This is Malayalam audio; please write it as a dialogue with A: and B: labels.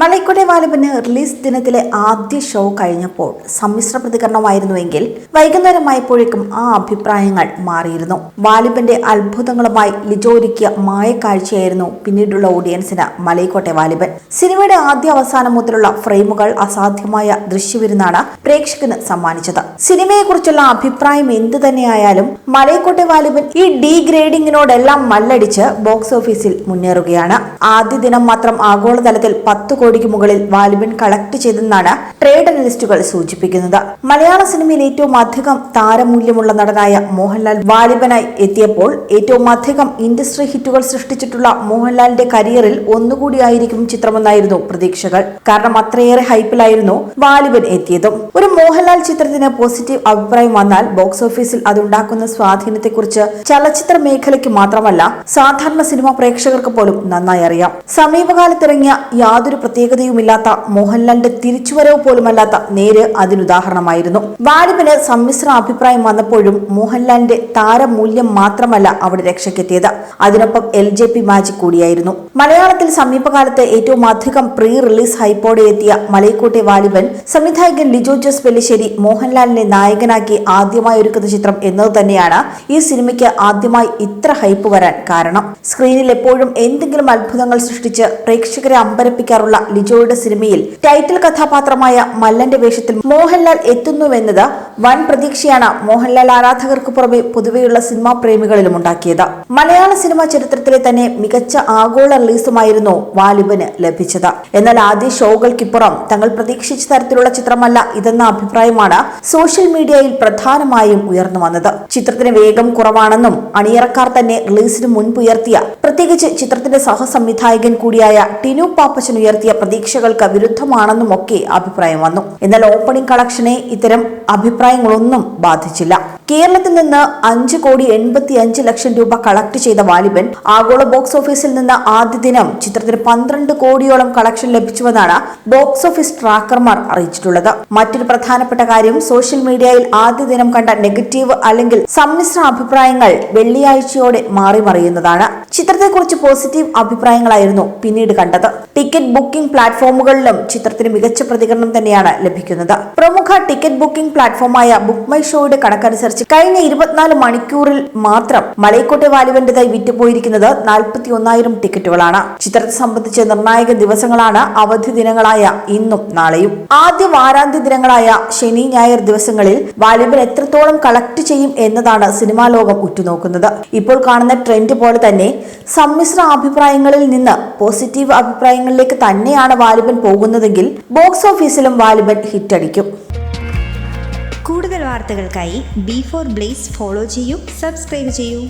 A: മലൈക്കോട്ടെ വാലിബിന് റിലീസ് ദിനത്തിലെ ആദ്യ ഷോ കഴിഞ്ഞപ്പോൾ സമ്മിശ്ര പ്രതികരണമായിരുന്നുവെങ്കിൽ വൈകുന്നേരമായപ്പോഴേക്കും ആ അഭിപ്രായങ്ങൾ മാറിയിരുന്നു. വാലിബിന്റെ അത്ഭുതങ്ങളുമായി ലിജോരിക്കിയ മായക്കാഴ്ചയായിരുന്നു പിന്നീടുള്ള ഓഡിയൻസിന് മലൈക്കോട്ടെ വാലിബൻ. സിനിമയുടെ ആദ്യ അവസാനം മുതലുള്ള ഫ്രെയിമുകൾ അസാധ്യമായ ദൃശ്യവിരുന്നാണ് പ്രേക്ഷകന് സമ്മാനിച്ചത്. സിനിമയെക്കുറിച്ചുള്ള അഭിപ്രായം എന്തു തന്നെയായാലും മലൈക്കോട്ടെ വാലിബൻ ഈ ഡീഗ്രേഡിങ്ങിനോടെല്ലാം മല്ലടിച്ച് ബോക്സ് ഓഫീസിൽ മുന്നേറുകയാണ്. ആദ്യ ദിനം മാത്രം ആഗോളതലത്തിൽ പത്ത് കോടിക്ക് മുകളിൽ വാലിബൻ കളക്ട് ചെയ്തെന്നാണ് ട്രേഡ് അനലിസ്റ്റുകൾ സൂചിപ്പിക്കുന്നത്. മലയാള സിനിമയിൽ ഏറ്റവും അധികം താരമൂല്യമുള്ള നടനായ മോഹൻലാൽ വാലിബനായി എത്തിയപ്പോൾ ഏറ്റവും അധികം ഇൻഡസ്ട്രി ഹിറ്റുകൾ സൃഷ്ടിച്ചിട്ടുള്ള മോഹൻലാലിന്റെ കരിയറിൽ ഒന്നുകൂടിയായിരിക്കും ചിത്രമെന്നായിരുന്നു പ്രതീക്ഷകൾ. കാരണം അത്രയേറെ ഹൈപ്പിലായിരുന്നു വാലിബൻ എത്തിയതും. ഒരു മോഹൻലാൽ ചിത്രത്തിന് പോസിറ്റീവ് അഭിപ്രായം വന്നാൽ ബോക്സ് ഓഫീസിൽ അതുണ്ടാക്കുന്ന സ്വാധീനത്തെക്കുറിച്ച് ചലച്ചിത്ര മേഖലയ്ക്ക് മാത്രമല്ല സാധാരണ സിനിമാ പ്രേക്ഷകർക്ക് പോലും നന്നായി അറിയാം. സമീപകാലത്തിറങ്ങിയ യാതൊരു പ്രത്യേകതയുമില്ലാത്ത മോഹൻലാലിന്റെ തിരിച്ചുവരവ് പോലുമല്ലാത്ത നേര് അതിനുദാഹരണമായിരുന്നു. വാലിബിന് സമ്മിശ്ര അഭിപ്രായം വന്നപ്പോഴും മോഹൻലാലിന്റെ താരമൂല്യം മാത്രമല്ല അവിടെ രക്ഷയ്ക്കെത്തിയത്. അതിനൊപ്പം എൽ ജെ പി മാജിക് കൂടിയായിരുന്നു. മലയാളത്തിൽ സമീപകാലത്ത് ഏറ്റവും അധികം പ്രീ റിലീസ് ഹൈപ്പോടെ എത്തിയ മലയക്കോട്ടെ വാലിബൻ സംവിധായകൻ ലിജോ ജോസ് പെല്ലിശ്ശേരി മോഹൻലാലിനെ നായകനാക്കി ആദ്യമായി ഒരുക്കുന്ന ചിത്രം എന്നത് തന്നെയാണ് ഈ സിനിമയ്ക്ക് ആദ്യമായി ഇത്ര ഹൈപ്പ് വരാൻ കാരണം. സ്ക്രീനിൽ എപ്പോഴും എന്തെങ്കിലും അത്ഭുതങ്ങൾ സൃഷ്ടിച്ച് പ്രേക്ഷകരെ അമ്പരപ്പിക്കാറുള്ള ലിജോയുടെ സിനിമയിൽ ടൈറ്റിൽ കഥാപാത്രമായ മല്ലന്റെ വേഷത്തിൽ മോഹൻലാൽ എത്തുന്നുവെന്നത് വൻ പ്രതീക്ഷയാണ് മോഹൻലാൽ ആരാധകർക്ക് പുറമെ പൊതുവെയുള്ള സിനിമാ പ്രേമികളിലും ഉണ്ടാക്കിയത്. മലയാള സിനിമാ ചരിത്രത്തിലെ തന്നെ മികച്ച ആഗോള റിലീസുമായിരുന്നു വാലിബന് ലഭിച്ചത്. എന്നാൽ ആദ്യ ഷോകൾക്കിപ്പുറം തങ്ങൾ പ്രതീക്ഷിച്ച തരത്തിലുള്ള ചിത്രമല്ല ഇതെന്ന അഭിപ്രായമാണ് സോഷ്യൽ മീഡിയയിൽ പ്രധാനമായും ഉയർന്നു വന്നത്. ചിത്രത്തിന് വേഗം കുറവാണെന്നും അണിയറക്കാർ തന്നെ റിലീസിന് മുൻപ് ഉയർത്തിയ പ്രത്യേകിച്ച് ചിത്രത്തിന്റെ സഹസംവിധായകൻ കൂടിയായ ടിനു പാപ്പച്ചൻ ഉയർത്തിയ പ്രതീക്ഷകൾക്ക് വിരുദ്ധമാണെന്നും ഒക്കെ അഭിപ്രായം വന്നു. എന്നാൽ ഓപ്പണിംഗ് കളക്ഷനെ ഇത്തരം അഭിപ്രായങ്ങളൊന്നും ബാധിച്ചില്ല. കേരളത്തിൽ നിന്ന് അഞ്ച് കോടി എൺപത്തി അഞ്ച് ലക്ഷം രൂപ കളക്ട് ചെയ്ത വാലിബൻ ആഗോള ബോക്സ് ഓഫീസിൽ നിന്ന് ആദ്യ ദിനം ചിത്രത്തിന് പന്ത്രണ്ട് കോടിയോളം കളക്ഷൻ ലഭിച്ചുവെന്നാണ് ബോക്സ് ഓഫീസ് ട്രാക്കർമാർ അറിയിച്ചിട്ടുള്ളത്. മറ്റൊരു പ്രധാനപ്പെട്ട കാര്യം സോഷ്യൽ മീഡിയയിൽ ആദ്യ ദിനം കണ്ട നെഗറ്റീവ് അല്ലെങ്കിൽ സമ്മിശ്ര അഭിപ്രായങ്ങൾ വെള്ളിയാഴ്ചയോടെ മാറി മറിയുന്നതാണ് ചിത്രത്തെക്കുറിച്ച് പോസിറ്റീവ് അഭിപ്രായങ്ങളായിരുന്നു പിന്നീട് കണ്ടത്. ടിക്കറ്റ് ബുക്കിംഗ് പ്ലാറ്റ്ഫോമുകളിലും ചിത്രത്തിന് മികച്ച പ്രതികരണം തന്നെയാണ് ലഭിക്കുന്നത്. പ്രമുഖ ടിക്കറ്റ് ബുക്കിംഗ് പ്ലാറ്റ്ഫോമായ ബുക്ക് മൈ ഷോയുടെ കണക്കനുസരിച്ച് കഴിഞ്ഞ ഇരുപത്തിനാല് മണിക്കൂറിൽ മാത്രം മലയക്കോട്ടെ വാലുവിന്റേതായി വിറ്റുപോയിരിക്കുന്നത് നാൽപ്പത്തി ഒന്നായിരം ടിക്കറ്റുകളാണ് ചിത്രത്തെ സംബന്ധിച്ച് നിർണായക ദിവസങ്ങളാണ് അവധി ദിനങ്ങളായ ഇന്നും നാളെയും. ആദ്യ വാരാന്ത്യ ദിനങ്ങളായ ശനി ഞായർ ദിവസങ്ങളിൽ വാലിബൻ എത്രത്തോളം കളക്ട് ചെയ്യും എന്നതാണ് സിനിമാ ലോകം ഉറ്റുനോക്കുന്നത്. ഇപ്പോൾ കാണുന്ന ട്രെൻഡ് പോലെ തന്നെ സമ്മിശ്ര അഭിപ്രായങ്ങളിൽ നിന്ന് പോസിറ്റീവ് അഭിപ്രായങ്ങളിലേക്ക് തന്നെയാണ് വാലിബൻ പോകുന്നതെങ്കിൽ ബോക്സ് ഓഫീസിലും വാലിബൻ ഹിറ്റടിക്കും.
B: കൂടുതൽ വാർത്തകൾക്കായി ബി ഫോർ ബ്ലേസ് ഫോളോ ചെയ്യൂ സബ്സ്ക്രൈബ് ചെയ്യൂ.